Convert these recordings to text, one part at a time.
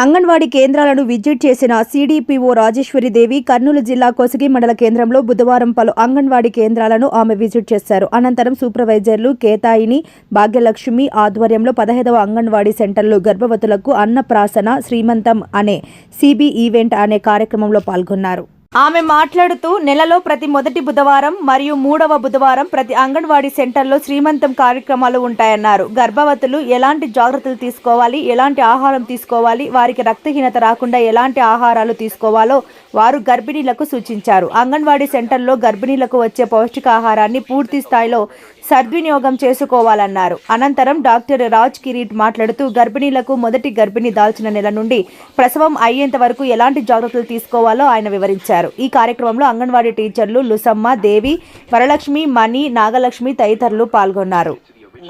అంగన్వాడీ కేంద్రాలను విజిట్ చేసిన సిడిపిఓ రాజేశ్వరిదేవి కర్నూలు జిల్లా కోసగి మండల కేంద్రంలో బుధవారం పలు అంగన్వాడీ కేంద్రాలను ఆమె విజిట్ చేశారు. అనంతరం సూపర్వైజర్లు కేతాయిని భాగ్యలక్ష్మి ఆధ్వర్యంలో పదహైదవ అంగన్వాడీ సెంటర్లు గర్భవతులకు అన్నప్రాసన శ్రీమంతం అనే సిబి ఈవెంట్ అనే కార్యక్రమంలో పాల్గొన్నారు. ఆమె మాట్లాడుతూ నెలలో ప్రతి మొదటి బుధవారం మరియు మూడవ బుధవారం ప్రతి అంగన్వాడీ సెంటర్లో శ్రీమంతం కార్యక్రమాలు ఉంటాయన్నారు. గర్భవతులు ఎలాంటి జాగ్రత్తలు తీసుకోవాలి? ఎలాంటి ఆహారం తీసుకోవాలి? వారికి రక్తహీనత రాకుండా ఎలాంటి ఆహారాలు తీసుకోవాలో వారు గర్భిణీలకు సూచించారు. అంగన్వాడీ సెంటర్లో గర్భిణీలకు వచ్చే పౌష్టికాహారాన్ని పూర్తి స్థాయిలో సద్వినియోగం చేసుకోవాలన్నారు. అనంతరం డాక్టర్ రాజ్ కిరీట్ మాట్లాడుతూ గర్భిణీలకు మొదటి గర్భిణి దాల్చిన నెల నుండి ప్రసవం అయ్యేంత వరకు ఎలాంటి జాగ్రత్తలు తీసుకోవాలో ఆయన వివరించారు. ఈ కార్యక్రమంలో అంగన్వాడీ టీచర్లు లుసమ్మ దేవి వరలక్ష్మి మణి నాగలక్ష్మి తదితరులు పాల్గొన్నారు.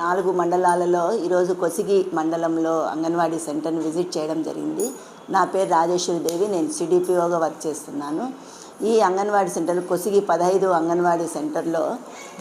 నాలుగు మండలాలలో ఈరోజు కొసిగి మండలంలో అంగన్వాడీ సెంటర్ని విజిట్ చేయడం జరిగింది. నా పేరు రాజేశ్వరి దేవి నేను సిడిపిఓగా వర్క్ చేస్తున్నాను. ఈ అంగన్వాడీ సెంటర్ కొసిగి పదహైదు అంగన్వాడీ సెంటర్లో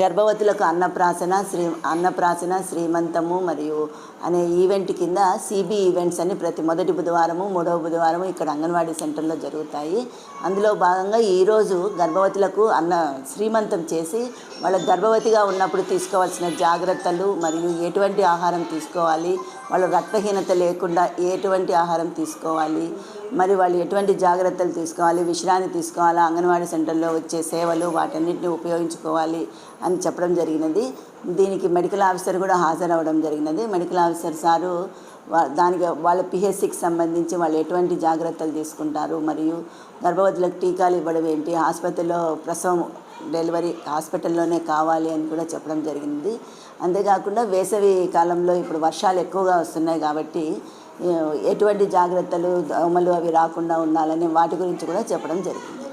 గర్భవతులకు అన్నప్రాసన శ్రీ అన్నప్రాసన శ్రీమంతము మరియు అనే ఈవెంట్ కింద సిబి ఈవెంట్స్ అని ప్రతి మొదటి బుధవారము మూడవ బుధవారము ఇక్కడ అంగన్వాడీ సెంటర్లో జరుగుతాయి. అందులో భాగంగా ఈరోజు గర్భవతులకు అన్న శ్రీమంతం చేసి వాళ్ళ గర్భవతిగా ఉన్నప్పుడు తీసుకోవాల్సిన జాగ్రత్తలు మరియు ఎటువంటి ఆహారం తీసుకోవాలి వాళ్ళు రక్తహీనత లేకుండా ఎటువంటి ఆహారం తీసుకోవాలి మరి వాళ్ళు ఎటువంటి జాగ్రత్తలు తీసుకోవాలి విశ్రాంతి తీసుకోవాలా అంగన్వాడీ సెంటర్లో వచ్చే సేవలు వాటన్నిటిని ఉపయోగించుకోవాలి అని చెప్పడం జరిగినది. దీనికి మెడికల్ ఆఫీసర్ కూడా హాజరవ్వడం జరిగినది. మెడికల్ ఆఫీసర్ సారు వా- దానికి వాళ్ళ పిహెచ్సికి సంబంధించి వాళ్ళు ఎటువంటి జాగ్రత్తలు తీసుకుంటారు మరియు గర్భవతులకు టీకాలు ఇవ్వడం ఏంటి ఆసుపత్రిలో ప్రసవం డెలివరీ హాస్పిటల్లోనే కావాలి అని కూడా చెప్పడం జరిగింది అంతేకాకుండా వేసవి కాలంలో ఇప్పుడు వర్షాలు ఎక్కువగా వస్తున్నాయి కాబట్టి ఎటువంటి జాగ్రత్తలు దోమలు అవి రాకుండా ఉండాలని వాటి గురించి కూడా చెప్పడం జరిగింది.